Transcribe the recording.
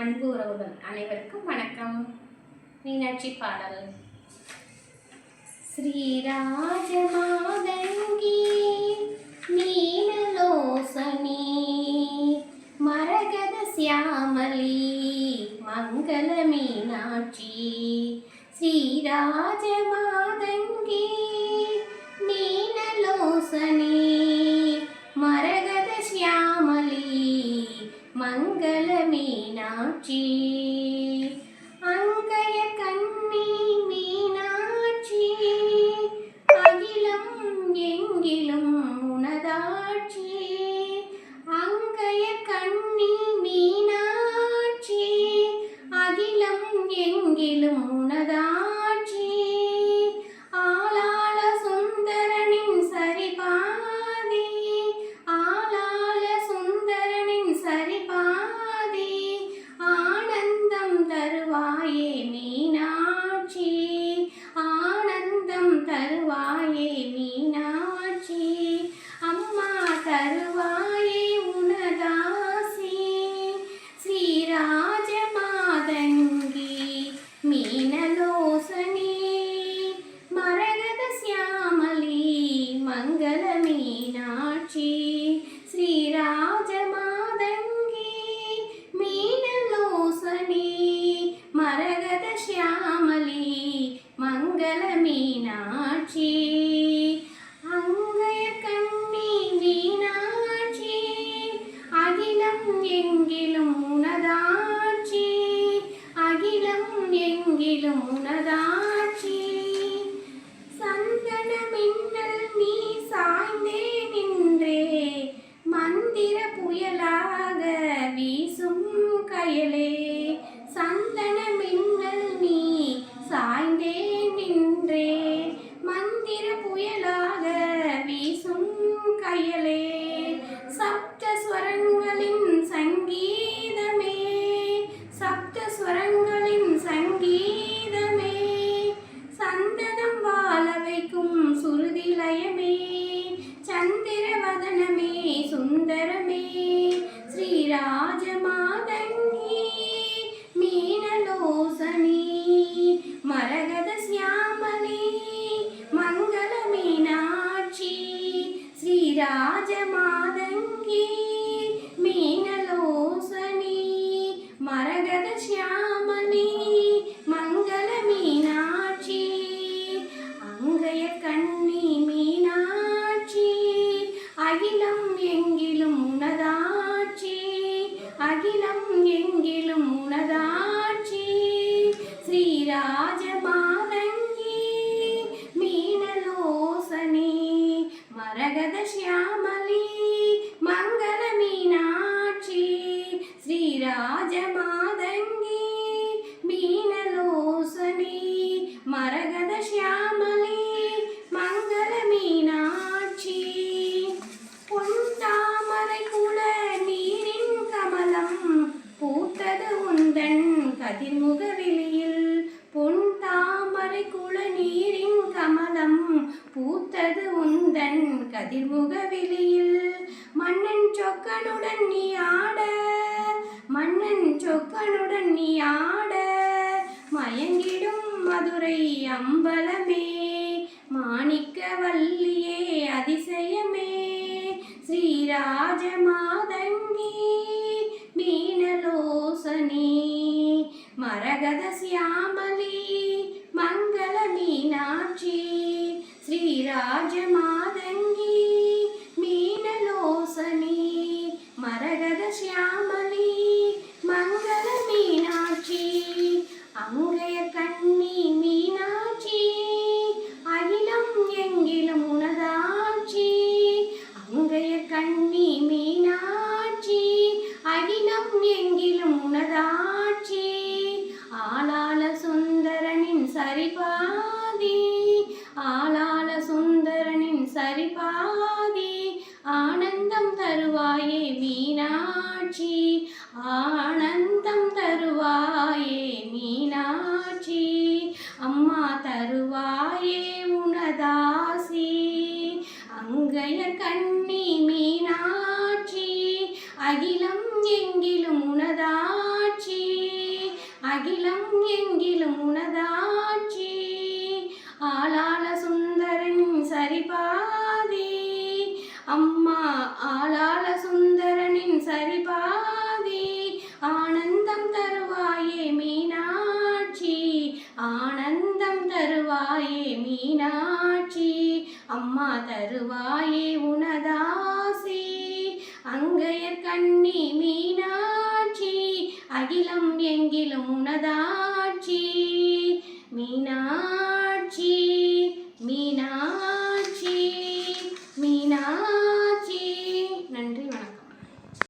அன்பு உறவுகள் அனைவருக்கும் வணக்கம். மீனாட்சி பாடல். ஸ்ரீராஜமாதங்கி நீ ஸ்ரீராஜமாதங்கி உனதாட்சி சந்தன மின்னல் நீ சாய்ந்தே நின்றே. மந்திர புயலாக வீசும் கயலே. சந்தன மின்னல் நீ சாய்ந்தே நின்றே. மந்திர புயலாக வீசும் கயலே. ஸ்ரீராஜமாதங்கி மீனலோசனி மரகத சியாமலி மங்கள மீனாட்சி அங்கய ஸ்ரீராஜமாதங்கி மீனலோசனி மரகத சியாமலி மங்கள மீனாட்சி பொன்தாமரை குல நீரின் கமலம் பூத்தது உந்தன் கதிர்முக வெளியில் பொன் தாமரை குல நீரின் கமலம் பூத்தது உந்தன் கதிர்முக வெளியில் மன்னன் சொக்கனுடன் நீ ஆட மன்னன் சொக்கனுடன் நீ ஆட. மயங்கிடும் மதுரை அம்பலமே மாணிக்க வல்லியே அதிசயமே. ஸ்ரீராஜ மாதங்கி மீனலோசனி மரகத சியாமலி மீனாட்சி ஸ்ரீராஜமாதங்கி சுந்தரனின் சரிபாதி ஆனந்தம் தருவாயே மீனாட்சி. ஆனந்தம் தருவாயே மீனாட்சி. அம்மா தருவாயே உனதாசி. அங்கய கண்ணி மீனாட்சி. அகிலம் எங்கிலும் உனதாட்சி. அகிலம் எங்கிலும் உனதாட்சி மீனாட்சி அம்மா தருவாயே உனதாசி. அங்கையர் கண்ணி மீனாட்சி. அகிலம் எங்கிலும் உனதாட்சி